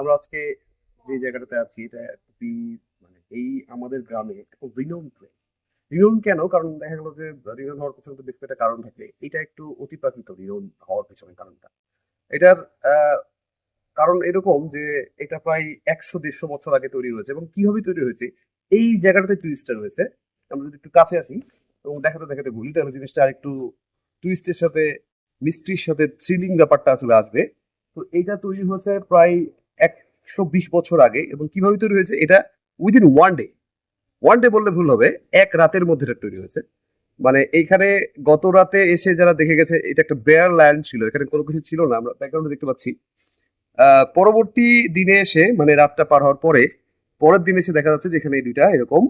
আমরা আজকে যে জায়গাটাতে আছি, এটা মানে এই আমাদের গ্রামে খুব রিনোন প্লেস রিনোন কেন? কারণ দেখা গেল যে রিনোন হওয়ার পিছনে তো দেখতে একটা কারণ থাকে। এটা একটু অতিপ্রাকৃত রিনোন হওয়ার পিছনে কারণটা। এটার কারণ এরকম যে এটা প্রায় একশো দেড়শো বছর আগে তৈরি হয়েছে এবং কীভাবে তৈরি হয়েছে, এই জায়গাটাতে টুইস্টটা রয়েছে আমরা যদি একটু কাছে আসি এবং দেখাতে দেখাতে ভুলি তাহলে জিনিসটা আর একটু টুইস্টের সাথে মিস্ট্রির সাথে থ্রিলিং ব্যাপারটা আসলে আসবে। তো এইটা তৈরি হয়েছে প্রায় একশো বিশ বছর আগে এবং কীভাবে তৈরি হয়েছে, এটা within one day one day বললে ভুল হবে, এক রাতের মধ্যে এটা তৈরি হয়েছে। মানে এইখানে গত রাতে এসে যারা দেখে গেছে, এটা একটা বেয়ার ল্যান্ড ছিল, এখানে কোনো কিছু ছিল না, আমরা ব্যাকগ্রাউন্ডে দেখতে পাচ্ছি। পরবর্তী দিনে এসে মানে রাতটা পার হওয়ার পরে, পরের দিনে এসে দেখা যাচ্ছে যে এখানে এই দুইটা এরকম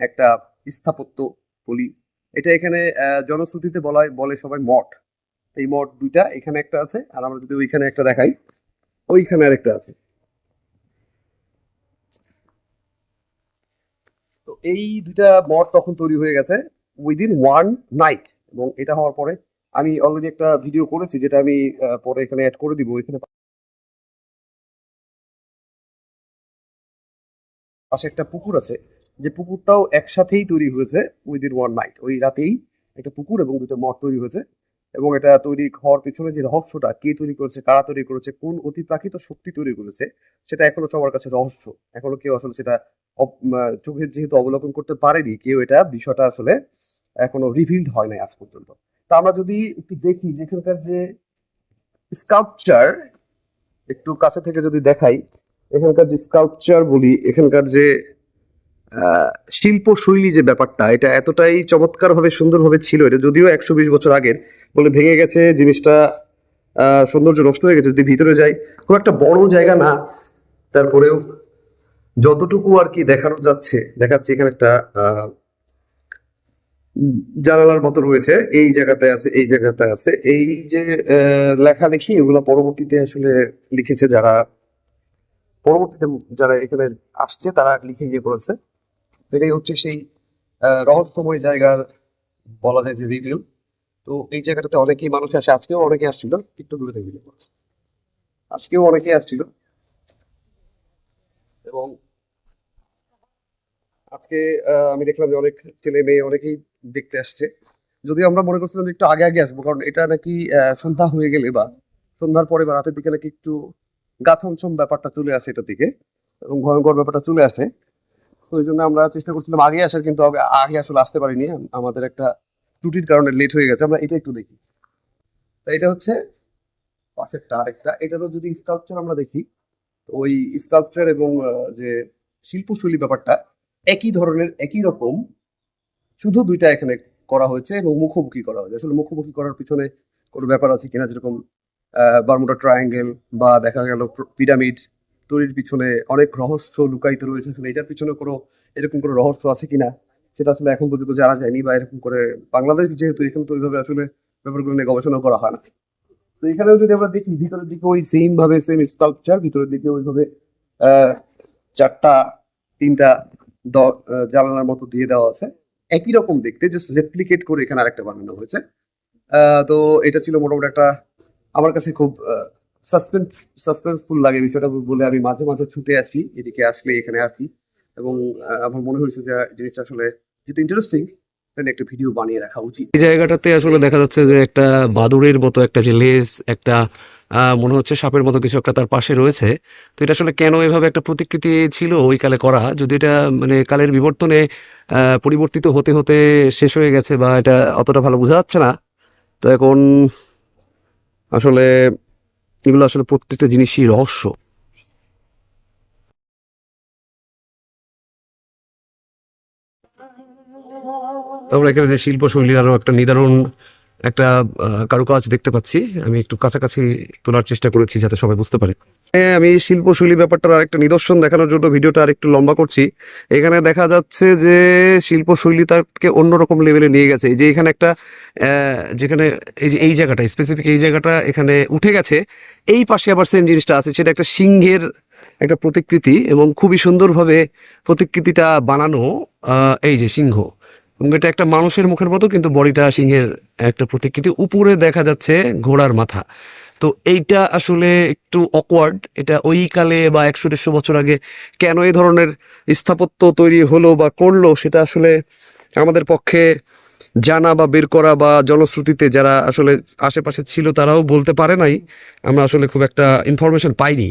একটা স্থাপত্য বলি। এটা এখানে জনশ্রুতিতে বলা বলে সবাই মঠ। এই মঠ দুইটা, এখানে একটা আছে, আর আমরা যদি ওইখানে একটা দেখাই, ওইখানে আরেকটা আছে। এই দুইটা মঠ তখন তৈরি হয়ে গেছে উইদিন ওয়ান নাইট এবং এটা হওয়ার পরে আমি অলরেডি একটা ভিডিও করেছি যেটা আমি পরে এখানে অ্যাড করে দিব, এখানে পাশে একটা পুকুর আছে। যে পুকুরটাও একসাথেই তৈরি হয়েছে উইদিন ওয়ান নাইট ওই রাতেই একটা পুকুর এবং দুটো মঠ তৈরি হয়েছে এবং এটা তৈরি হওয়ার পিছনে যে রহস্যটা, কে তৈরি করেছে, কারা তৈরি করেছে, কোন অতিপ্রাকৃত শক্তি তৈরি করেছে, সেটা এখনও সবার কাছে রহস্য। এখনও কেউ আসলে সেটা চোখের যেহেতু অবলোকন করতে পারেনি কেউ এটা বিষয়টা আসলে এখনও রিভিলড হয় নাই আজ পর্যন্ত। তা আমরা যদি একটু দেখি যেখানকার যে স্কাল্পচার একটু কাছে থেকে যদি দেখাই এখানকার যে স্কাল্পচার বলি এখানকার যে আহ, শিল্পশৈলী যে ব্যাপারটা এটা এতটাই চমৎকার ভাবে সুন্দরভাবে ছিল এটা যদিও একশো বিশ বছর আগের বলে ভেঙে গেছে জিনিসটা সৌন্দর্য নষ্ট হয়ে গেছে যদি ভিতরে যাই। খুব একটা বড় জায়গা না তারপরেও যতটুকু আর কি দেখানো যাচ্ছে, দেখাচ্ছে এখানে একটা জানালার মতো রয়েছে। এই জায়গাতে আছে, এই জায়গাতে আছে। এই যে লেখালেখি এগুলো পরবর্তীতে আসলে লিখেছে যারা, পরবর্তীতে যারা এখানে আসছে, তারা লিখে গিয়ে করেছে এটাই হচ্ছে সেই রহস্যময় জায়গার বলা যায় যে রিভিউ তো এই জায়গাটাতে অনেকেই মানুষ আসে, আজকেও অনেকে আসছিল, একটু দূরে থেকে আজকেও অনেকেই আসছিল। এবং আজকে আমি দেখলাম যে অনেক ছেলে মেয়ে অনেকেই দেখতে আসছে। যদিও আমরা মনে করছিলাম যে একটু আগে আগে আসব, কারণ এটা নাকি সন্ধ্যা হয়ে গেলে বা সন্ধ্যার পরে বা রাতের দিকে নাকি একটু গাথঞ্চম ব্যাপারটা চলে আসে এটার দিকে, এবং ভয়ঙ্কর ব্যাপারটা চলে আসে। ওই জন্য আমরা চেষ্টা করছিলাম আগে আসার, কিন্তু আগে- আসলে আসতে পারিনি। আমাদের একটা ত্রুটির কারণে লেট হয়ে গেছে। আমরা এটা একটু দেখি। তো এটা হচ্ছে পাশেরটা আরেকটা। এটারও যদি স্কাল্পচার আমরা দেখি ওই স্কাল্পচার এবং যে শিল্পশৈলী ব্যাপারটা একই ধরনের, একই রকম, শুধু দুইটা এখানে করা হয়েছে এবং মুখোমুখি করা হয়েছে। আসলে মুখোমুখি করার পিছনে কোনো ব্যাপার আছে কিনা? যেরকম বারমুডা ট্রায়াঙ্গেল বা দেখা গেল পিরামিড তৈরির পিছনে অনেক রহস্য লুকায়িত রয়েছে। আসলে এটার পিছনে কোনো, এরকম কোনো রহস্য আছে কিনা? সেটা আসলে এখন পর্যন্ত জানা যায়নি বা এরকম করে বাংলাদেশ যেহেতু এখানে তো ওইভাবে আসলে ব্যাপারগুলো নিয়ে গবেষণা করা হয় না। তো এখানেও যদি আমরা দেখি, ভিতরের দিকে ওই সেম ভাবে সেম স্কাল্পচার ভিতরের দিকে ওইভাবে চারটা, তিনটা জানালার মতো দিয়ে দেওয়া আছে। একই রকম দেখতে জাস্ট রেপ্লিকেট করে এখানে আরেকটা বানানো হয়েছে। তো এটা ছিল মোটামুটি একটা আমার কাছে খুব সাসপেন্স সাসপেন্সফুল লাগে বিষয়টা বলে আমি মাঝে মাঝে ছুটে আসি, এদিকে আসলে এখানে আসি। এবং আমার মনে হয়েছে যে জিনিসটা আসলে যেহেতু ইন্টারেস্টিং একটা ভিডিও বানিয়ে রাখা উচিত। এই জায়গাটাতে আসলে দেখা যাচ্ছে যে একটা বাদুড়ের মতো একটা যে লেজ একটা মনে হচ্ছে সাপের মতো কিছু একটা তার পাশে রয়েছে। তো এটা আসলে কেন এভাবে একটা প্রতিকৃতি ছিল ওই কালে করা? যদি এটা মানে কালের বিবর্তনে পরিবর্তিত হতে হতে শেষ হয়ে গেছে বা এটা অতটা ভালো বোঝা যাচ্ছে না, তো এখন আসলে এগুলো আসলে প্রত্যেকটা জিনিসই রহস্য। আমরা এখানে যে শিল্পশৈলীর আরও একটা নিদারুণ একটা কারুকাজ দেখতে পাচ্ছি। আমি একটু কাছাকাছি তোলার চেষ্টা করেছি যাতে সবাই বুঝতে পারে। হ্যাঁ, আমি শিল্পশৈলী ব্যাপারটার আরেকটা নিদর্শন দেখানোর জন্য ভিডিওটা আরেকটু লম্বা করছি। এখানে দেখা যাচ্ছে যে শিল্পশৈলী তাকে অন্যরকম লেভেলে নিয়ে গেছে। যে এখানে একটা যেখানে এই যে এই জায়গাটা স্পেসিফিক এই জায়গাটা এখানে উঠে গেছে। এই পাশে আবার সেম জিনিসটা আছে সেটা একটা সিংহের একটা প্রতিকৃতি এবং খুবই সুন্দরভাবে প্রতিকৃতিটা বানানো এই যে সিংহ। এবং এটা একটা মানুষের মুখের মতো, কিন্তু বডিটা সিংহের একটা প্রতিকৃতি উপরে দেখা যাচ্ছে ঘোড়ার মাথা। তো এইটা আসলে একটু অকওয়ার্ড এটা ওই কালে বা একশো দেড়শো বছর আগে কেন এই ধরনের স্থাপত্য তৈরি হলো বা করল, সেটা আসলে আমাদের পক্ষে জানা বা বের করা বা জনশ্রুতিতে যারা আসলে আশেপাশে ছিল তারাও বলতে পারে নাই। আমরা আসলে খুব একটা ইনফরমেশন পাইনি।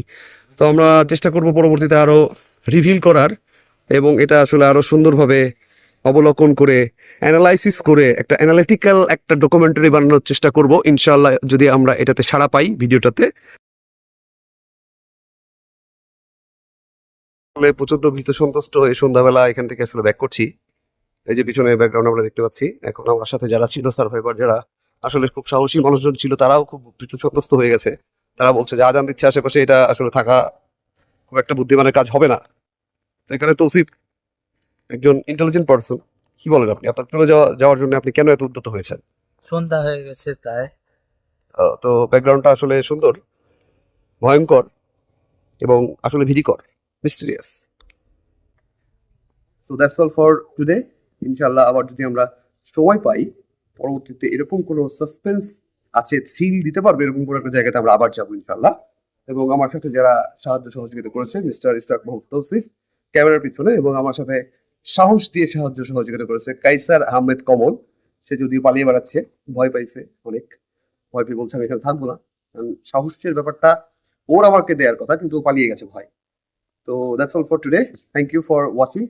তো আমরা চেষ্টা করব পরবর্তীতে আরও রিভিল করার এবং এটা আসলে আরও সুন্দরভাবে অবলোকন করে অ্যানালাইসিস করে একটা অ্যানালিটিক্যাল একটা ডকুমেন্টারি বানানোর চেষ্টা করব। ইনশাল্লাহ যদি আমরা এটাতে সাড়া পাই ভিডিওটাতে। প্রচণ্ড ভীত সন্তুষ্ট হয়ে সন্ধ্যাবেলা এখান থেকে আসলে ব্যাক করছি। এই যে পিছনে ব্যাকগ্রাউন্ড আমরা দেখতে পাচ্ছি। এখন আমার সাথে যারা ছিল সার্ভাইভার যারা, আসলে খুব সাহসী মানুষজন ছিল, তারাও খুব ভীত সন্তুষ্ট হয়ে গেছে। তারা বলছে যে, আজান দিচ্ছে আশেপাশে, এটা আসলে থাকা খুব একটা বুদ্ধিমানের কাজ হবে না। তো এখানে তৌসিফ একজন ইন্টেলিজেন্ট পার্সন কি বলেন আপনি? আপনার চলে যাওয়া যাওয়ার জন্য আপনি কেন এত উদ্যত হয়েছেন? সন্ধ্যা হয়ে গেছে তাই। আহ, তো ব্যাকগ্রাউন্ডটা আসলে সুন্দর ভয়ঙ্কর এবং আসলে ভীতিকর mysterious so that's all for today ইনশাল্লাহ আবার যদি আমরা সময় পাই পরবর্তীতে এরকম কোনো সাসপেন্স আছে থ্রিল দিতে পারবে এরকম কোনো একটা জায়গাতে আমরা আবার যাব ইনশাল্লাহ এবং আমার সাথে যারা সাহায্য সহযোগিতা করেছে মিস্টার ইস্তাক মোহাম্মদ তৌসিফ ক্যামেরার পিছনে এবং আমার সাথে সাহস দিয়ে সাহায্য সহযোগিতা করেছে। কাইসার আহমেদ কমল, সে যদি পালিয়ে বেড়াচ্ছে, ভয় পাইছে অনেক। ভয় পেয়ে বলছে, আমি এখানে থাকব না। সাহসের ব্যাপারটা ওর আমাকে দেওয়ার কথা, কিন্তু পালিয়ে গেছে ভয়। তো that's all for today thank you for watching